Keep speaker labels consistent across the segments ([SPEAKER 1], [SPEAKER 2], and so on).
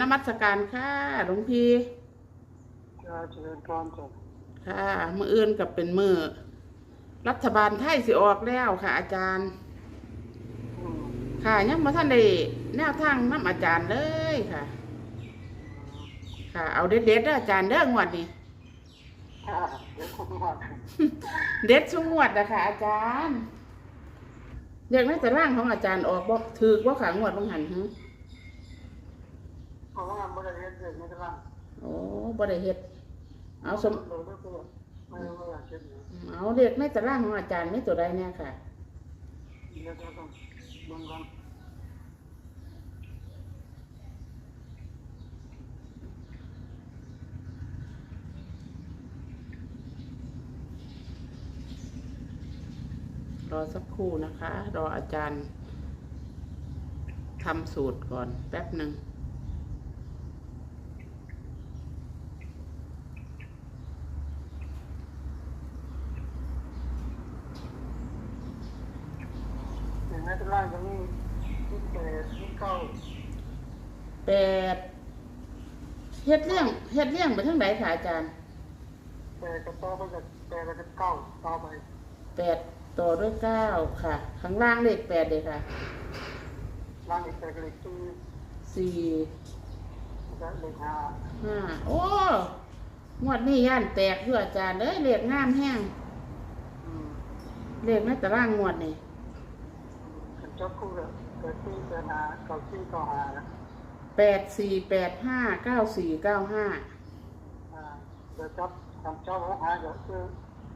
[SPEAKER 1] นมัสการค่ะหลวงพี่
[SPEAKER 2] จะเจริญพรจ้ะ
[SPEAKER 1] ค่ะมืออื่นกับเป็นมือรัฐบาลไทยสิออกแล้วค่ะ อาจารย์
[SPEAKER 2] อืม
[SPEAKER 1] ค่ะยังมาท่านได้แนวทางน้ำอาจารย์เลยค่ะ ค่ะ เอาเด็ดๆเด้ออาจารย์เด้องวดนี้
[SPEAKER 2] อ่าเดี๋ยวคุณว่า
[SPEAKER 1] เด็ดชุงงวดนะคะอาจารย์เรียกในแต่ร่างของอาจารย์ออกบอกถือว่าขางวดบางหันหึ
[SPEAKER 2] เพราะว่าบริเวณเกิดไม่กำลัง
[SPEAKER 1] โอ้บ่ได้เฮ็ด เอาสม
[SPEAKER 2] เราไม่เพื่อไม่ไม่อยากเช่นนี้
[SPEAKER 1] เอาเรียกในแต่ร่างของอาจารย์ไม่ตัวใดแน่ค่ะ
[SPEAKER 2] เดี๋ยวจะต้องลงกัน
[SPEAKER 1] รอสักครู่นะคะ รออาจารย์ทำสูตรก่อนแป๊บหนึ่ง
[SPEAKER 2] ถึงแม้จะล่างจะมีที่แปดที่เก้า
[SPEAKER 1] แปดเฮ็ดเลี้ยงเฮ็ดเลี้ยงไปทั้งไหนค่ะอาจารย์
[SPEAKER 2] แปดกระต่อไปกับแปดแล้วก็เก้าต่อไป
[SPEAKER 1] แปดต่อด้วยเก้าค่ะ ข้างล่างเลขแปดเลยค่ะ
[SPEAKER 2] ล่างอีกแปดก็เลยที่
[SPEAKER 1] สี่
[SPEAKER 2] และเลขห้า
[SPEAKER 1] ห้าโอ้งวดนี้ย่านแตกด้วยอาจารย์เอ้ยเลขงามแห้ง
[SPEAKER 2] อืม
[SPEAKER 1] เลขในตารางงวดนี่
[SPEAKER 2] กัน จบคู่เลยเกิดที่เกิดหาเก้าที่เก้าหาแล้ว
[SPEAKER 1] แปดสี่แปดห้าเก้าสี่เก้าห้า
[SPEAKER 2] อ่าเกิดจับทำเจ้าหกหาเดี๋ยวคือ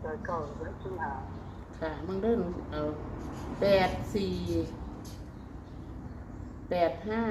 [SPEAKER 2] เกิดเก้าเกิดที่หา
[SPEAKER 1] ค่ะมึงเดินเอาแปดสี่แปดห้า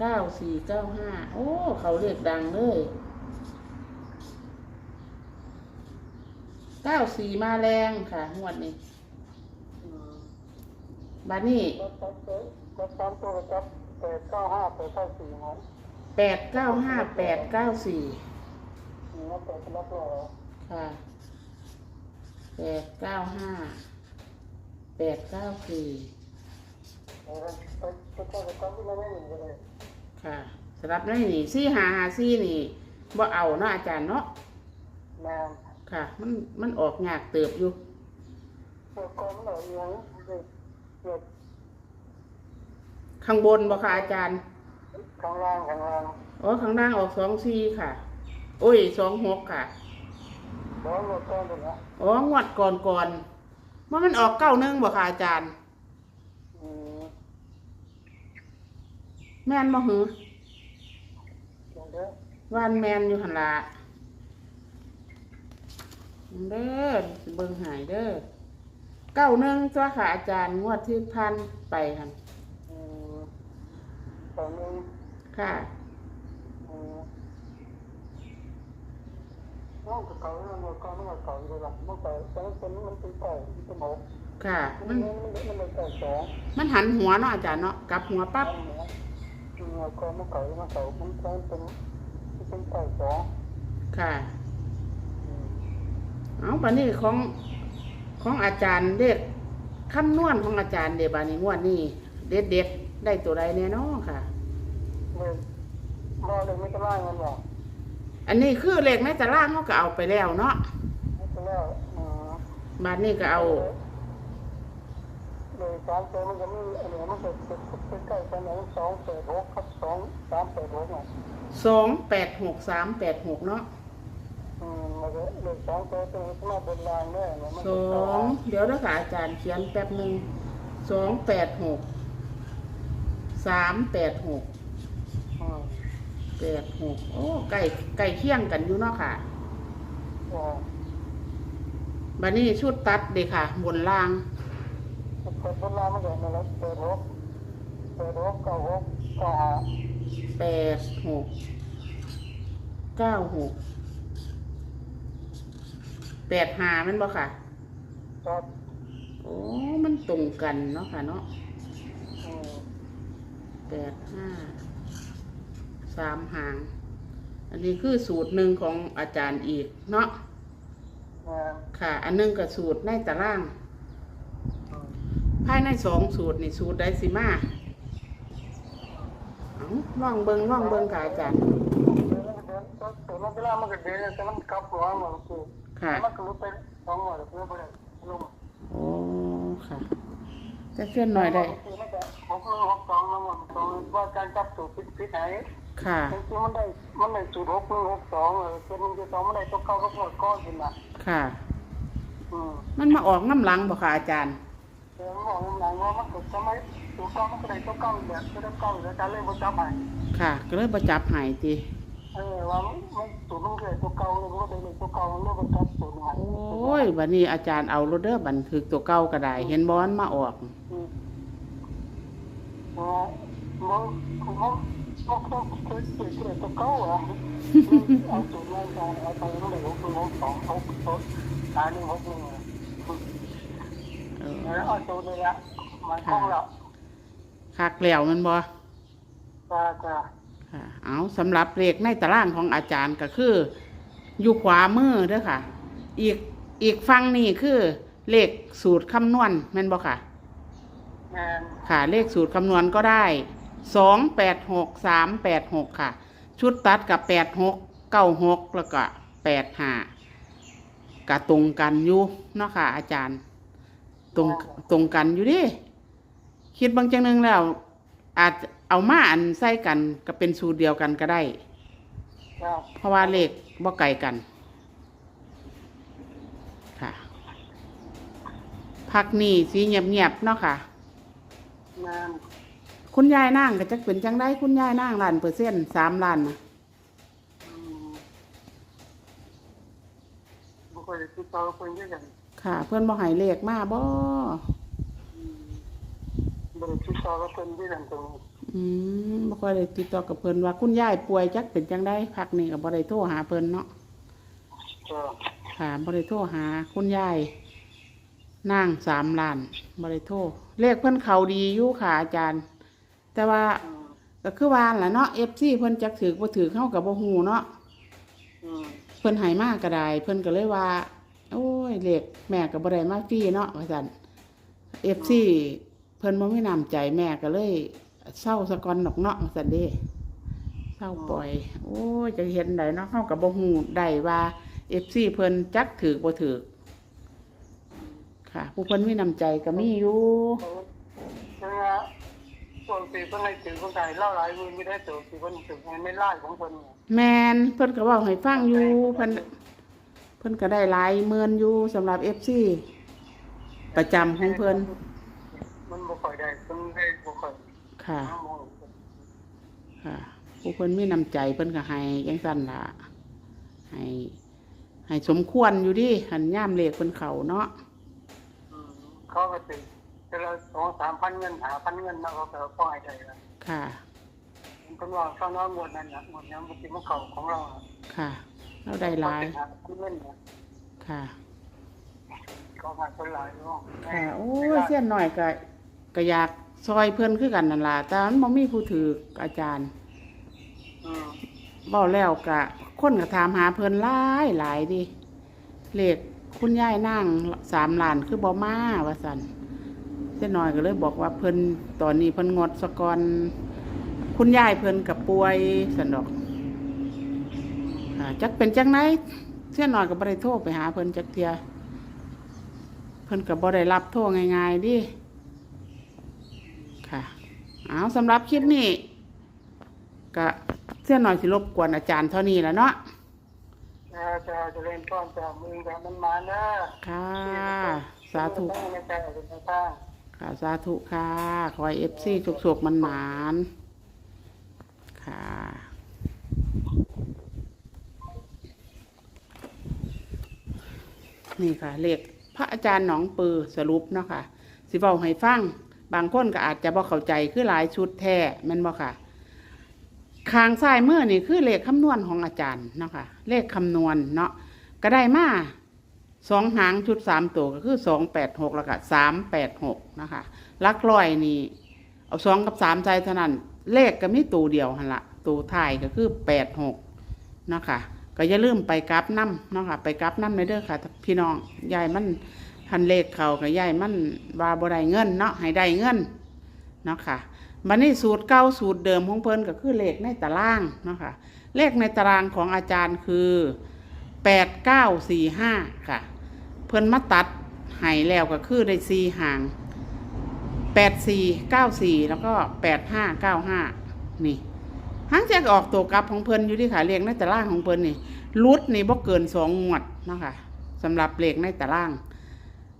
[SPEAKER 1] เก้าสี่เก้าห้าโอ้ เขาเรียกดังเลยเก้าสี่มาแรงค่ะงวดนี้ บัดนี้
[SPEAKER 2] ก็ตัดตัวก็ตามตัวจับแปดเก้าห้าแปดเก้าสี่งง
[SPEAKER 1] แปดเก้าห้าแปดเก้าสี่
[SPEAKER 2] นี่ว่าแปดรับรอ
[SPEAKER 1] ค่ะแปดเก้าห้าแปดเก้าสี่
[SPEAKER 2] เออไปไปก็ไปก็ที่เราไม่เห็นเลย
[SPEAKER 1] ค่ะสำหรับในนี่ซี่หาหาซี่นี่บ่เอาเนาะอาจารย์เนาะ
[SPEAKER 2] แมน
[SPEAKER 1] ค่ะ มันมันออกยากเติบอยู่
[SPEAKER 2] เปิดกองมันเหล่าอย่าง เด็กเด็ก
[SPEAKER 1] ข้างบนบ่ค่ะอาจารย์
[SPEAKER 2] ข้างล่างข้างล่าง
[SPEAKER 1] อ๋อข้างล่างออกสองซี่ค่ะ โอ้ยสองหกค่ะ
[SPEAKER 2] แล้วรถก้อนตรงนี้
[SPEAKER 1] อ๋องวดก่อนก่อนว่ามันออกเก้าหนึงบ่ค่ะอาจารย์
[SPEAKER 2] อืม
[SPEAKER 1] แม่นบ่หือ
[SPEAKER 2] เดี๋ยวเด้อ
[SPEAKER 1] วานแมนอยู่หันละเด้อสิเบิ่งหายเด้อ เก้าหนึงจ้าค่ะอาจารย์งวดที่พันไปค่ะ
[SPEAKER 2] อืมตอนนี้
[SPEAKER 1] ค่ะ
[SPEAKER 2] อืมน้องกับเขาเนี่ยมันก็มันก็เก่าอยู่หลังมันเก่าแต่มันเป็นมันเป็นเก่าเป็นหมก
[SPEAKER 1] ค่ะ
[SPEAKER 2] มั
[SPEAKER 1] มันน
[SPEAKER 2] มันมันเป็นเก่าสอง
[SPEAKER 1] มันหันหัวเนาะอาจารย์เนาะกลับหัวปั๊บ
[SPEAKER 2] อืมก็มันเก่ามันเก่ามันเป็นเป็นเป็นเก่าสอง
[SPEAKER 1] ค่ะ
[SPEAKER 2] อืม
[SPEAKER 1] เอาบัดนี้ของ ของอาจารย์เด็กคำนวณของอาจารย์เดบานี้งวดนี้เด็ดเด็ดๆได้ตัวใดแน่เนอนค่ะ
[SPEAKER 2] เลยรอเลยไม่ก็ไล่มันหรอก
[SPEAKER 1] อันนี้คือเลขในตารางเขาก็เอาไปแล้วเนาะ
[SPEAKER 2] ไม่ก็แล้วอืม
[SPEAKER 1] บาดนี้ก็เอา
[SPEAKER 2] เลยสามตัวมันก็มีอันนี้มันก็เป็นใกล้กันนะสองแปดหกครับสองสามแปดหกเนี่ย
[SPEAKER 1] สองแปดหกสามแปดหกเนาะ
[SPEAKER 2] อืมมันก็เลยสองตัวตรงนี้มาบนรางเนี่ยมัน
[SPEAKER 1] สองเดี๋ยวนะค่ะอาจารย์เขียนแป๊บหนึ่งสองแปดหกสามแปดหก
[SPEAKER 2] อืม
[SPEAKER 1] แปดหกโอ้ใกล้ใกล้เคียงกันอยู่เนาะค่ะ
[SPEAKER 2] อ๋อ
[SPEAKER 1] บัดนี้ชุดตัดเด็ค่ะ บนล่าง
[SPEAKER 2] เปิดบนรางมันก็นั่นแหละแปดหกแปดหกเก้าหกเก้าห้า
[SPEAKER 1] แปดหกเก้าหก แปดหาแมันบ่ค่ะ
[SPEAKER 2] ครับ
[SPEAKER 1] โอ้มันตรงกันเนาะค่ะเนาะ
[SPEAKER 2] อืม
[SPEAKER 1] แปดห้าสามหาง อันนี้คือสูตรหนึ่งของอาจารย์อีกเนาะ
[SPEAKER 2] อ่า
[SPEAKER 1] ค่ะ อันหนึงกับสูตรในตาราง
[SPEAKER 2] อืม
[SPEAKER 1] ภายในสองสูตรนี่สูตรไดซิมาล่องเบิงล่องเบิงค่ะอาจารย์
[SPEAKER 2] เดินเดินตัวนั้นเวลามันก็เดินแต่มันกลับหัวมันคือ
[SPEAKER 1] ค่ะ
[SPEAKER 2] มันก็ลุกไปสองหัวแล้วเพื่อไปลง
[SPEAKER 1] โอ้ค่ะจะเคลื่อนหน่อยได้
[SPEAKER 2] คือมันจะหกหนึ่งหกสองมันหมดสองว่าการจับสูตรพิษพิษไหน
[SPEAKER 1] ค่ะ
[SPEAKER 2] จริงๆมันได้มันได้สูตรหกหนึ่งหกสองเออเป็นหนึ่งจุดสองมันได้ตัวเก้าก็หมดก้อนขึ้นมา
[SPEAKER 1] ค่ะ
[SPEAKER 2] อืม
[SPEAKER 1] มันมาออกน้ำหลังบ่ค่ะอาจารย์
[SPEAKER 2] เดี๋ยวมันบอกหลังว่ามันเกิดจะไม่ตัวเก้ามันก็ได้ตัวเก้าแบบตัวเก้าแล้วการเล่นบนจับไป
[SPEAKER 1] ค่ะ ก็เลยประจับใหายที
[SPEAKER 2] เออว่ามันมันสูตรมัน เกิดตัวเก้าเลยมันก็ได้เลยตัวเก้ามันเล่นบนจับสูตรมัน
[SPEAKER 1] โอ้ยบัดนี้อาจารย์เอาโรเดอร์บันทึกตัวเก่าก็ได้ เห็นบอนมาออก
[SPEAKER 2] อืมเพราะว่ามันมันมันต้องเกิดเกิดตัวเก้าอะเอาสูตรมันเอาเอาไปมันได้หกหนึ่งหกสองหกหกตาหนึ่งหกหนึ่ง
[SPEAKER 1] เออ
[SPEAKER 2] แล้วเอาสูตรนี่ละมันคล่องแล้ว
[SPEAKER 1] คักแล้วแมันบ่
[SPEAKER 2] ก็จะ
[SPEAKER 1] ค่ะเอาสำหรับเลขในตารางของอาจารย์ก็คือ อยู่ขวามือเด้อค่ะ อีกอีกฝั่งนี่คือเลขสูตรคำนวณแม่นบ่ค่ะ
[SPEAKER 2] งาน
[SPEAKER 1] ค่ะ เลขสูตรคำนวณก็ได้สองแปดหกสามแปดหกค่ะ ชุดตัดกับแปดหกเก้าหกแล้วก็แปดห้ากะตรงกันอยู่เนาะค่ะ อาจารย์ ตรงตรงกันอยู่ดิคิดบางจังหนึงแล้ว อาจจะเอามาอันใส่กันก็เป็นสูตรเดียวกันก็ได้
[SPEAKER 2] ก็
[SPEAKER 1] เพราะว่าเลข บ่ไกลกันค่ะพักนี่สีเงียบๆเนาะค่ะ
[SPEAKER 2] งาน
[SPEAKER 1] คุณยายนั่งก็จะเป็นจังได้คุณยายนั่งล้านเปอร์เซ็นต์สามล้านนะ
[SPEAKER 2] อืมบุคคลที่ต่อคนเยอะกัน
[SPEAKER 1] ค่ะ เพื่อนบ่ใหายเลขมาบ่
[SPEAKER 2] บริษัทต่อคนเยอะกันตรงนี้
[SPEAKER 1] อืมบ่ค่อยได้ติดต่อกับเพิ่นว่าคุณยายป่วยจักเป็นจังได้พักนี่ก็บ่ได้โทรหาเพิ่นเนาะ
[SPEAKER 2] ก็
[SPEAKER 1] ค่ะบ่ได้โทรหาคุณยายนั่งสามล้านบ่ได้โทรเลขเพิ่นเขาดีอยู่ค่ะอาจารย์ แต่ว่า
[SPEAKER 2] อืม
[SPEAKER 1] ก็คือว่าล่ะเนาะ FC เพิ่นจักถือบ่ถือเข้ากับบ่ฮู้เนาะ
[SPEAKER 2] อืม
[SPEAKER 1] เพิ่นให้มากก็ได้เพิ่นก็เลยว่า โอ้ยเลขแม่ก็บ่ได้มาฟรีเนาะว่าซั่น FC เพิ่นบ่มีน้ำใจแม่ก็เลย เศร้าสะก่อนดอกเนาะว่าซั่นเด้เศร้าปล่อย โอ้ยจะเห็นได้เนาะเฮาก็บ่ฮู้ได้ว่า FC เพิ่นจักถือบ่ถือค่ะ ผู้เพิ่นมีน้ำใจก็มีอยู่
[SPEAKER 2] เพราะว่าส่วนสีคนในถือคนใดเล่าหลายมือไม่ได้ตัวสีคนถือไม่ไล่ของคนเนี่ย
[SPEAKER 1] แม่นเพิ่นก็เว้าให้ฟังอยู่เพิ่นเพิ่นก็ได้หลายหมื่นอยู่สำหรับ FC ประจำของเพิ่น
[SPEAKER 2] มันบ่ค่อยได้คนได้บ่ ค่อย
[SPEAKER 1] ค่ะ
[SPEAKER 2] มอง
[SPEAKER 1] ค่ะ ผู้เพิ่นมีน้ำใจเพิ่นก็ให้จังซั่นล่ะให้ให้สมควรอยู่ดิหันย่ามเลขเพิ่นเขาเนาะ
[SPEAKER 2] อืมเขาก็ถือแต่ละสองสามพันเงินหาพันเงินมาเขาก็ป้อยใจแล้ว
[SPEAKER 1] ค่ะ
[SPEAKER 2] คนว่าข้างนอกหมดนั่นนะหมดนี้มันเป็นของเขาของเรา
[SPEAKER 1] ค่ะ เราได้หลาย
[SPEAKER 2] คุณเล่นเนี่ย
[SPEAKER 1] ค่ะ
[SPEAKER 2] เขาหาคนหลายเนาะ
[SPEAKER 1] ค่ะ โอ้ยเสี้ยนหน่อยก็ก็อยาก ซอยเพิ่นคือกันนั่นล่ะแต่มันบ่มีผู้ถืออาจารย์
[SPEAKER 2] อืม
[SPEAKER 1] เว้าแล้วก็คนก็ถามหาเพิ่นหลายหลายดิเลขคุณยายนั่งสามล้านคือบ่มาว่าซั่นเสี้ยนหน่อยก็เลยบอกว่าเพิ่นตอนนี้เพิ่นงดสะก่อนคุณยายเพิ่นก็ป่วยซั่นดอกอ่าจักเป็นจังไหนเสี้ยนหน่อยก็บ่ได้โทรไปหาเพิ่นจักเทียเพิ่นก็บ่ได้รับโทรง่ายๆดิ ค่ะ เอาสำหรับคลิปนี้ก็เสี้ยนหน่อยสิรบกวนอาจารย์เท่านี้แหล้วเนาะ
[SPEAKER 2] จะจะจะเล่นต้อนจะมือจะมันมาเนอะ
[SPEAKER 1] ค่ะ สาธุ
[SPEAKER 2] ไม่ใช่เป็นทางข้าง
[SPEAKER 1] ค่ะสาธุค่ะ ขอให้ FC สุกๆมันหมานๆค่ะนี่ค่ะเลขพระอาจารย์หนองปือสรุปเนาะค่ะ สิเว้าให้ฟัง บางคนก็อาจจะบ่เข้าใจคือหลายชุดแท้แม่นบ่ค่ะ คางซ้ายมือนี่คือเลขคำนวณของอาจารย์เนาะค่ะ เลขคำนวณเนาะก็ได้มาสองหางชุดสามตัวก็คือสองแปดหกแล้วก็สามแปดหกนะคะลักร้อยนี่เอาสองกับสามใจเท่านั้น เลขก็มีตัวเดียวหันละตัวท้ายก็คือแปดหกนะคะก็อย่าลืมไปกราฟน้ำเนาะค่ะไปกราฟน้ำในเด้อค่ะ พี่น้องยายมัน ทันเลขเขากับยายมันว่าบ่ได้เงินเนาะให้ได้เงินเนาะค่ะบันนี้สูตรเก้าสูตรเดิมของเพิ่นก็คือเลขในตารางเนาะค่ะเลขในตารางของอาจารย์คือแปดเก้าสี่ห้าค่ะ เพิ่นมาตัดให้แล้วก็คือได้สี่หางแปดสี่เก้าสี่แล้วก็แปดห้าเก้าห้านี่หางแจกออกตัวกลับของเพิ่นอยู่ที่ขาเลขในตารางของเพิ่นนี่ลุดนี่บ่เกินสองงวดเนาะค่ะสำหรับเลขในตาราง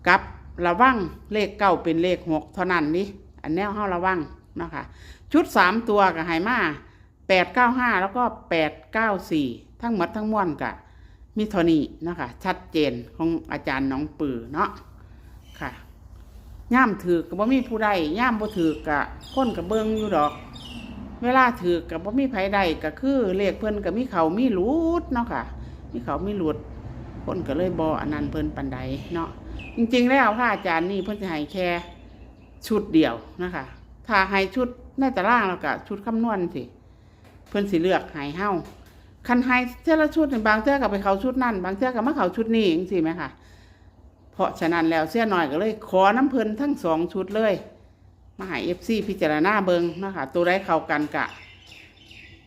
[SPEAKER 1] กับระวังเลขเก้าเป็นเลขหกเท่านั้นนี่อันแนวเฮาระวังเนาะคะชุดสามตัวกับไหมาแปดเก้าห้าแล้วก็แปดเก้าสี่ทั้งหมดทั้งมวลกะมีเท่านี้เนาะคะชัดเจนของอาจารย์น้องปือเนาะค่ะย่ามถือกับบ่มีผู้ใดย่ามบ่ถือกะคนกับเบิงอยู่ดอก เวลาถือกับบ่มีไผใดก็คือเลขเพิ่นกับมีเขามีหลุดเนาะค่ะมีเขามีหลุดคนก็เลยบ่อันนั้นเพิ่นปันใดเนาะ จริงๆแล้วพระอาจารย์นี่เพิ่นจะให้แค่ชุดเดียวนะคะ ถ้าให้ชุดในตารางแล้วก็ชุดคำนวณสิ เพิ่นสิเลือกให้เฮาคันให้เท่าละชุดนี่บางเท่าก็ไปเขาชุดนั่น บางเท่าก็มาเขาชุดนี้จังซี่ไหมคะเพราะฉะนั้นแล้วเสี้ยหน่อยก็เลย ขอน้ำเพลินทั้งสองชุดเลย มาให้ FC พิจารณาเบิงนะคะตัวใดเข้ากันกะ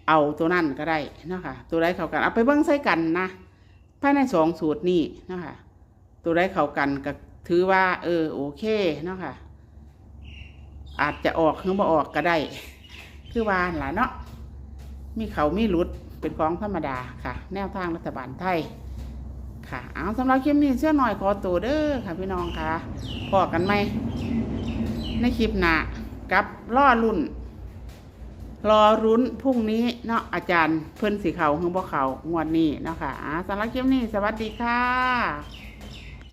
[SPEAKER 1] เอาตัวนั่นก็ได้นะคะตัวใดเข้ากันเอาไปเบิ่งใส่กันนะภายในสองสูตรนี้นะคะ ตัวได้เข้ากันก็ถือว่า เออโอเคเนาะค่ะ อาจจะออกหรือบ่ออกก็ได้ คือว่าหล่ะเนาะมีเขามีหลุดเป็นของธรรมดาค่ะ แนวทางรัฐบาลไทยค่ะ เอาสำหรับคลิปนี้เชื่อหน่อยขอตัวเด้อค่ะพี่น้องค่ะพอกันไหมในคลิปหนากับล่อรุ่น รอรุ้นพรุ่งนี้เนาะอาจารย์เพิ่นสีเขาหรือบ่เขางวดนี้เนาะค่ะอ่าสำหรับคลิปนี้สวัสดีค่ะ